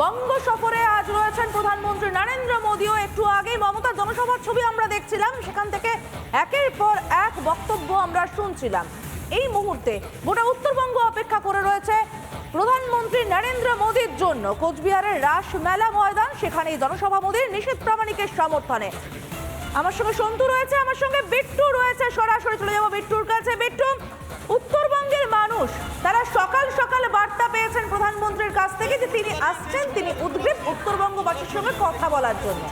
বঙ্গ সফরে আজ রয়েছেন প্রধানমন্ত্রী নরেন্দ্র মোদীও। একটু আগেই মমতার জনসভার ছবি আমরা দেখছিলাম, সেখান থেকে একের পর এক বক্তব্য আমরা শুনছিলাম। এই মুহূর্তে গোটা উত্তরবঙ্গ অপেক্ষা করে রয়েছে প্রধানমন্ত্রী নরেন্দ্র মোদীর জন্য। কোচবিহারের রাস মেলা ময়দান, সেখানেই জনসভা মোদীর নিষেধ প্রামাণিকের সমর্থনে। আমার সঙ্গে সন্তু রয়েছে, আমার সঙ্গে বিট্টু রয়েছে। সরাসরি চলে যাব বিট্টুর কাছে। বিট্টু উত্তরবঙ্গের মানুষ, তারা সকাল সকাল বার্তা পেয়েছেন প্রধানমন্ত্রীর কাছ থেকে যে তিনি আসছেন, তিনি উদ্গ্রীব উত্তরবঙ্গবাসীর সঙ্গে কথা বলার জন্য।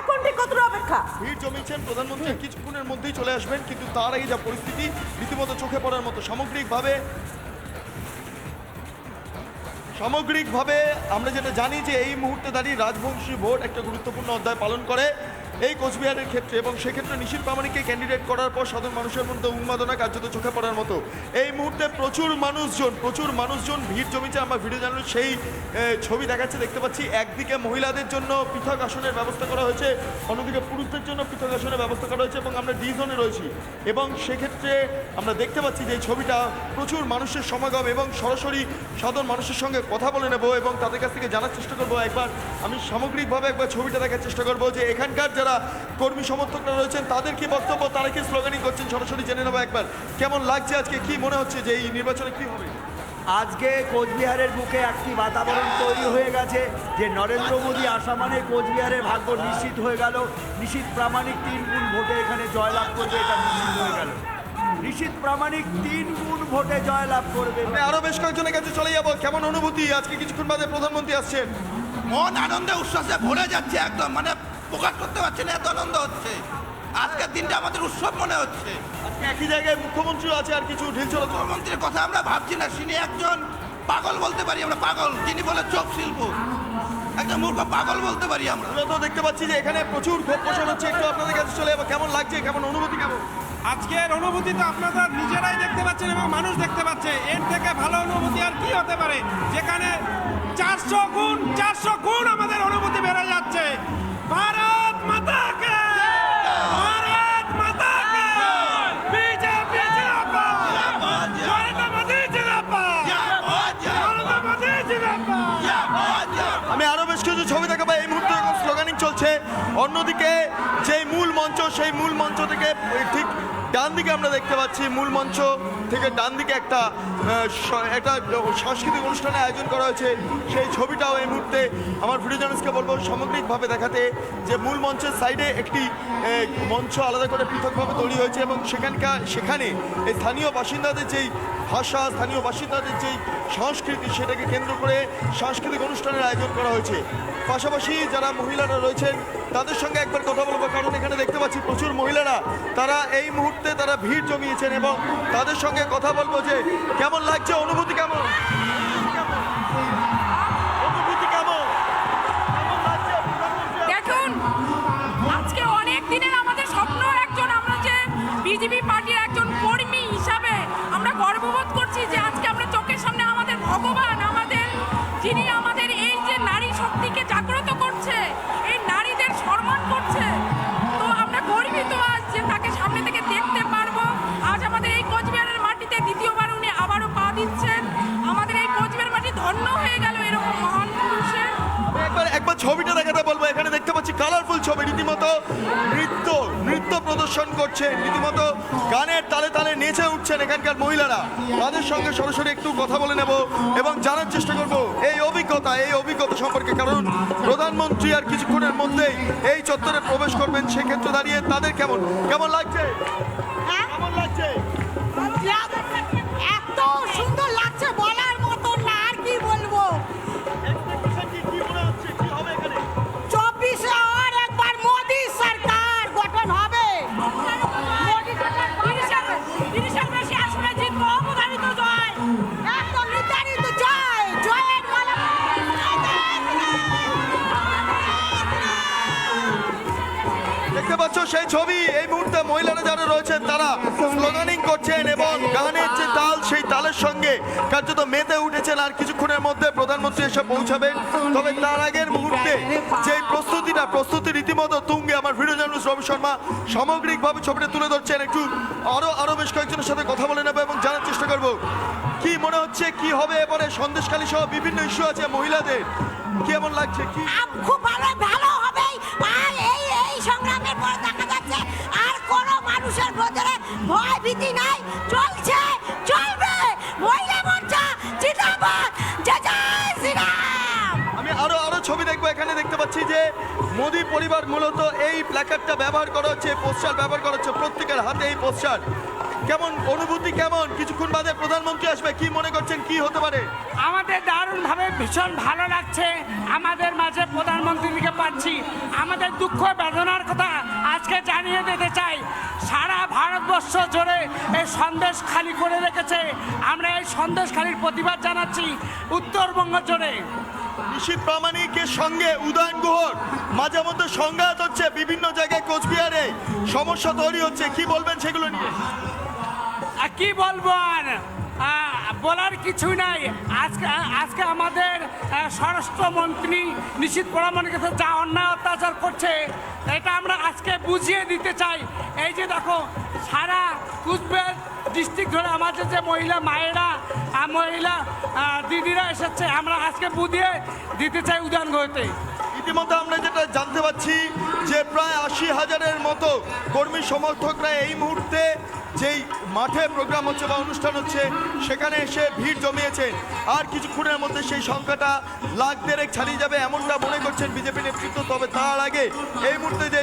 এখন ঠিক কতটা অপেক্ষা? ভিড় জমিয়েছেন প্রধানমন্ত্রী, কিছুক্ষণের মধ্যেই চলে আসবেন, কিন্তু তার আগে যা পরিস্থিতি, রীতিমতো চোখে পড়ার মতো সামগ্রিকভাবে সামগ্রিকভাবে আমরা যেটা জানি যে এই মুহূর্তে দাঁড়িয়ে রাজবংশী ভোট একটা গুরুত্বপূর্ণ অধ্যায় পালন করে। এই কোচবিহারের ক্ষেত্রে এবং সেক্ষেত্রে নিশিত প্রামাণিককে ক্যান্ডিডেট করার পর সাধারণ মানুষের মধ্যে উন্মাদনা কার্যত চোখে পড়ার মতো। এই মুহূর্তে প্রচুর মানুষজন প্রচুর মানুষজন ভিড় জমিছে। আমরা ভিডিও জানানোর সেই ছবি দেখাচ্ছে, দেখতে পাচ্ছি একদিকে মহিলাদের জন্য পৃথক আসনের ব্যবস্থা করা হয়েছে, অন্যদিকে পুরুষদের জন্য পৃথক আসনের ব্যবস্থা করা হয়েছে এবং আমরা ডি জোনে রয়েছি। এবং সেক্ষেত্রে আমরা দেখতে পাচ্ছি যে ছবিটা প্রচুর মানুষের সমাগম এবং সরাসরি সাধারণ মানুষের সঙ্গে কথা বলে নেব এবং তাদের কাছ থেকে জানার চেষ্টা করব। একবার আমি সামগ্রিকভাবে একবার ছবিটা দেখার চেষ্টা করব যে এখানকার যারা কর্মী সমর্থকরা রয়েছেন তাদের কি বক্তব্য তারা কি স্লোগানিং করছেন? সরাসরি জেনে নেব একবার। কেমন লাগছে আজকে? কি মনে হচ্ছে যে এই নির্বাচনে কি হবে? আজকে কোচবিহারের বুকে একটি বাতাবরণ তৈরি হয়ে গেছে যে নরেন্দ্র মোদী আসা মানে কোচবিহারের ভাগ্য নিশ্চিত হয়ে গেল। নিশ্চিত প্রামাণিক তিন গুণ ভোটে এখানে জয়লাভ করবে এটা নিশ্চিত হয়ে গেল। নিশ্চিত প্রামাণিক তিন গুণ ভোটে জয়লাভ করবে। আমি আরও বেশ কয়েকজনের কাছে চলে যাব। কেমন অনুভূতি? আজকে কিছুক্ষণ বাদে প্রধানমন্ত্রী আসছেন। মন আনন্দে উচ্ছ্বাসে ভরে যাচ্ছে একদম মানে প্রকাশ করতে পারছি না এত আনন্দ হচ্ছে। আজকের দিনটা আমাদের উৎসব মনে হচ্ছে। আজকে একই জায়গায় মুখ্যমন্ত্রী আছে আর কিছু ঢিল চলো মুখ্যমন্ত্রীর কথা আমরা ভাবছি না তিনি একজন পাগল বলতে পারি আমরা পাগল যিনি বলে চোখ শিল্প। একজন মূর্খ পাগল বলতে পারি আমরা। তো দেখতে পাচ্ছি যে এখানে প্রচুর ক্ষোভ পোষণ হচ্ছে একটু আপনাদের কাছে চলে যাব। কেমন লাগছে কেমন অনুভূতি কেমন? আজকের অনুভূতি তো আপনারা নিজেরাই দেখতে পাচ্ছেন এবং মানুষ দেখতে পাচ্ছে। এর থেকে ভালো অনুভূতি আর কি হতে পারে? যেখানে চারশো গুণ চারশো গুণ আমাদের অনুভূতি বেড়ে যাচ্ছে। ভারত আমি আরও বেশ কিছু ছবি দেখাবো। এই মুহূর্তে স্লোগানিং চলছে। অন্যদিকে মূল মঞ্চ, সেই মূল মঞ্চ থেকে ঠিক ডান দিকে আমরা দেখতে পাচ্ছি, মূল মঞ্চ থেকে ডান দিকে একটা একটা সাংস্কৃতিক অনুষ্ঠানের আয়োজন করা হয়েছে। সেই ছবিটাও এই মুহূর্তে আমার ভিডিও জার্নালিস্টকে বলব, সামগ্রিকভাবে দেখাতে যে মূল মঞ্চের সাইডে একটি মঞ্চ আলাদা করে পৃথকভাবে তৈরি হয়েছে এবং সেখানকার, সেখানে এই স্থানীয় বাসিন্দাদের যেই ভাষা, স্থানীয় বাসিন্দাদের যেই সংস্কৃতি, সেটাকে কেন্দ্র করে সাংস্কৃতিক অনুষ্ঠানের আয়োজন করা হয়েছে। পাশাপাশি যারা মহিলারা রয়েছেন, তাদের সঙ্গে একবার কথা বলব, কারণ এখানে দেখতে পাচ্ছি প্রচুর মহিলারা। তারা এই মুহূর্তে তারা ভিড় জমিয়েছেন এবং তাদের সঙ্গে কথা বলব যে কেমন লাগছে, অনুভূতি কেমন? দেখুন, আজকে অনেক আমাদের স্বপ্ন একজন, আমরা বিজেপি পার্টির একজন কর্মী হিসাবে আমরা গর্ববোধ করছি যে আজকে আমরা চোখের সামনে আমাদের ভগবান এরকম মহান পুরুষের একবার একবার ছবিটা দেখাতে বলব। এখানে দেখতে পাচ্ছি কালারফুল ছবি রীতিমতো নৃত্য নৃত্য প্রদর্শন করছে রীতিমতো গানের তালে তালে নেচে উঠছেন এখানকার মহিলারা। তাদের সঙ্গে সরাসরি একটু কথা বলে নেব এবং জানার চেষ্টা করব এই অভিজ্ঞতা এই অভিজ্ঞতা সম্পর্কে। কারণ প্রধানমন্ত্রী আর কিছুক্ষণের মধ্যেই এই চত্বরে প্রবেশ করবেন সেক্ষেত্রে দাঁড়িয়ে তাদের কেমন কেমন লাগছে? কেমন লাগছে? এত সুন্দর লাগছে। সেই ছবি, এই মুহূর্তে মহিলারা যারা রয়েছেন তারা স্লোগানিং করছেন এবং গানের যে তাল, সেই তালের সঙ্গে কার্যত মেতে উঠেছেন আর কিছুক্ষণের মধ্যে প্রধানমন্ত্রী এসে পৌঁছাবেন। তবে তার আগের মুহূর্তে যে প্রস্তুতিটা, প্রস্তুতি রীতিমতো তুঙ্গে আমার ভিডিও জার্নালিস্ট রবি শর্মা সামগ্রিকভাবে ছবিটা তুলে ধরছেন। একটু আরও আরও বেশ কয়েকজনের সাথে কথা বলে নেব এবং জানার চেষ্টা করব, কি মনে হচ্ছে, কি হবে এবারে সন্দেশখালী সহ বিভিন্ন ইস্যু আছে মহিলাদের? কেমন লাগছে, কি? খুব ভালো ভয় ভীতি নাই চলছে চলবে। মহিলা মোর্চা জিন্দাবাদ। জয় জয় শ্রীরাম। আমি আরও আরও ছবি দেখব এখানে দেখতে পাচ্ছি যে মোদি পরিবার মূলত এই প্ল্যাকার্ডটা ব্যবহার করা হচ্ছে পোস্টার ব্যবহার করা হচ্ছে প্রত্যেকের হাতে এই পোস্টার কেমন অনুভূতি কেমন? কিছুক্ষণ বাদে প্রধানমন্ত্রী আসবে কি মনে করছেন কি হতে পারে? আমাদের দারুণভাবে ভীষণ ভালো লাগছে আমাদের মাঝে প্রধানমন্ত্রীকে পাচ্ছি। আমাদের দুঃখ বেদনার কথা আজকে জানিয়ে দিতে চাই। ভারতবর্ষ জুড়ে এই সন্দেশ খালি করে রেখেছে। আমরা এই সন্দেশ খালির প্রতিবাদ জানাচ্ছি উত্তরবঙ্গ জোরে। নিশীত প্রামাণিকের সঙ্গে উদয়ন গুহর। মাঝে মধ্যে সংঘাত হচ্ছে বিভিন্ন জায়গায় কোচবিহারে। সমস্যা তৈরি হচ্ছে। কি বলবেন সেগুলো নিয়ে? আর কি বলব আর? বলার কিছু নাই। আজকে আজকে আমাদের স্বরাষ্ট্রমন্ত্রী নিশ্চিত প্রমাণের কাছে যা অন্যায় অত্যাচার করছে এটা আমরা আজকে বুঝিয়ে দিতে চাই। এই যে দেখো সারা কুচবিহার ডিস্ট্রিক্ট ধরে আমাদের যে মহিলা, মায়েরা আর মহিলা দিদিরা এসেছে, আমরা আজকে বুঝিয়ে দিতে চাই উদানগড়তে ইতিমধ্যে আমরা যেটা জানতে পারছি যে প্রায় আশি হাজারের মতো কর্মী সমর্থকরা এই মুহূর্তে যেই মাঠে প্রোগ্রাম হচ্ছে বা অনুষ্ঠান হচ্ছে, সেখানে এসে ভিড় জমিয়েছে। আর কিছুক্ষণের মধ্যে সেই সংখ্যাটা লাখ দেড়েক ছাড়িয়ে যাবে এমনটা মনে করছেন বিজেপি নেতৃত্ব। তবে তার আগে এই মুহূর্তে যে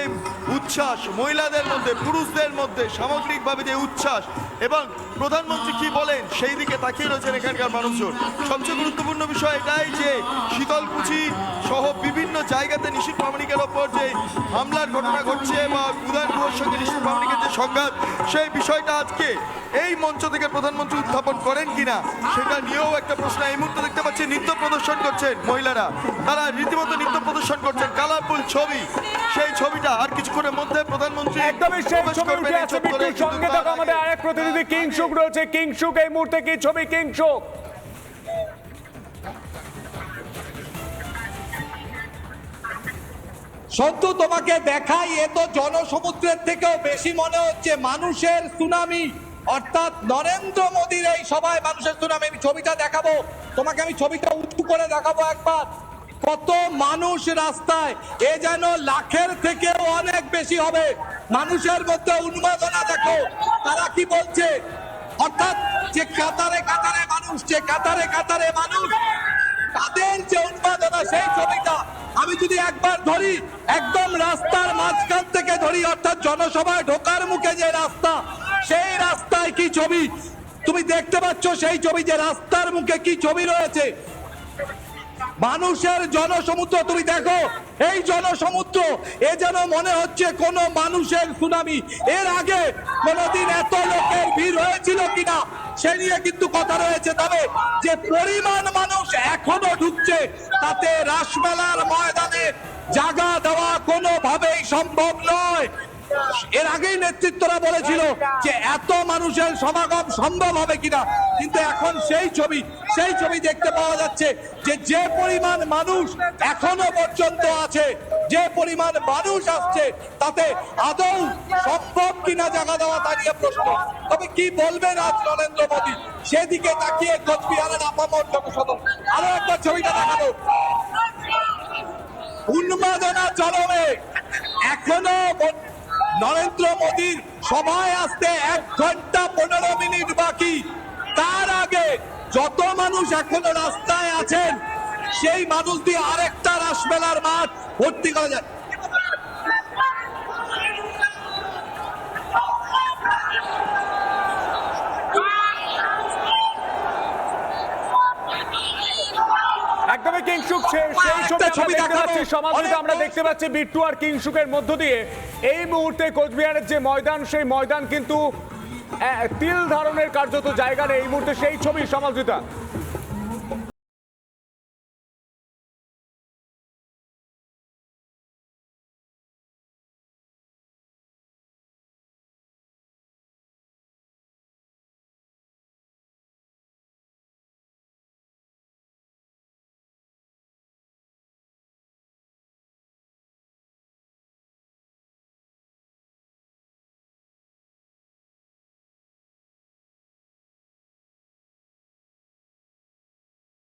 উচ্ছ্বাস, মহিলাদের মধ্যে, পুরুষদের মধ্যে সামগ্রিকভাবে যে উচ্ছ্বাস এবং প্রধানমন্ত্রী কি বলেন? সেই দিকে তাকিয়ে রয়েছেন এখানকার মানুষজন। সবচেয়ে গুরুত্বপূর্ণ বিষয় এটাই যে শীতলকুচি সহ বিভিন্ন জায়গাতে নিশীত প্রামাণিকের ওপর যে হামলার ঘটনা ঘটছে বা উদয়ন গুহর সঙ্গে নিশীত প্রামাণিকের যে সংঘাত, সেই বিষয়টা আজকে এই মঞ্চ থেকে প্রধানমন্ত্রী উত্থাপন করেন কিনা, সেটা নিয়েও একটা প্রশ্ন। এই মুহূর্তে দেখতে পাচ্ছি নৃত্য প্রদর্শন করছেন মহিলারা। তারা রীতিমতো নৃত্য প্রদর্শন করছেন। কালারফুল ছবি। সেই ছবিটা আর কিছুক্ষণের মধ্যে প্রধানমন্ত্রী একদমই সেই ছবি উঠে আছে। বিট্টুর সঙ্গে দেখো আমাদের আরেক প্রতিনিধি কিংসুক রয়েছে। কিংসুক এই মুহূর্তে কি ছবি কিংসুক সন্তু তোমাকে দেখাই এ তো জনসমুদ্রের থেকেও বেশি মনে হচ্ছে মানুষের সুনামি। অর্থাৎ নরেন্দ্র মোদীর এই সভায় মানুষের সুনামি। আমি ছবিটা দেখাবো। তোমাকে আমি ছবিটা উঁচু করে দেখাবো একবার। কত মানুষ রাস্তায়, এ যেন লাখের থেকেও অনেক বেশি হবে। মানুষের মধ্যে উন্মাদনা দেখো, তারা কি বলছে? অর্থাৎ যে কাতারে কাতারে মানুষ, যে কাতারে কাতারে মানুষ, তাদের যে উন্মাদনা, সেই ছবিটা আমি যদি একবার ধরি, একদম রাস্তার মাঝখান থেকে ধরি, অর্থাৎ জনসভায় ঢোকার মুখে যে রাস্তা, সেই রাস্তায় কি ছবি? তুমি দেখতে পাচ্ছ সেই ছবি যে রাস্তার মুখে কি ছবি রয়েছে? মানুষের জনসমুদ্র, তুমি দেখো, এই জনসমুদ্র, এ যেন মনে হচ্ছে কোন মানুষের সুনামি। এর আগে কোনদিন এত লোকের ভিড় হয়েছিল কিনা, সে নিয়ে কিন্তু কথা রয়েছে। তবে যে পরিমাণ মানুষ এখনও ঢুকছে, তাতে রাসমেলার ময়দানে জাগা দেওয়া কোনোভাবেই সম্ভব নয়। এর আগেই নেতৃত্বরা বলেছিল যে এত মানুষের সমাগম সম্ভব হবে কিনা। কিন্তু এখন সেই ছবি সেই ছবি দেখতে পাওয়া যাচ্ছে যে যে পরিমাণ মানুষ এখনও পর্যন্ত আছে, যে পরিমাণ মানুষ আসছে, তাতে আদৌ সম্ভব কিনা জায়গা দেওয়া তা নিয়ে প্রশ্ন। তবে কি বলবেন আজ নরেন্দ্র মোদী? সেদিকে তাকিয়ে কোচবিহারের আপামর জনসাধারণ আরও একবার ছবিটা দেখাবো। উন্মাদনা চরমে এখনও নরেন্দ্র মোদীর সভায় আসতে এক ঘণ্টা পনেরো মিনিট বাকি। তার আগে যত মানুষ এখনও রাস্তায় আছেন, সেই মানুষ দিয়ে আরেকটা রাসমেলার মাঠ ভর্তি করা যায়। সে- সেই ছবি আমরা দেখতে পাচ্ছি। সমাজে আমরা দেখতে পাচ্ছি বিট্টু আর কিংসুকের মধ্য দিয়ে এই মুহূর্তে কোচবিহারের যে ময়দান সেই ময়দান কিন্তু তিল ধারণের কার্যত জায়গা নেই। এই মুহূর্তে সেই ছবি সমাজিতা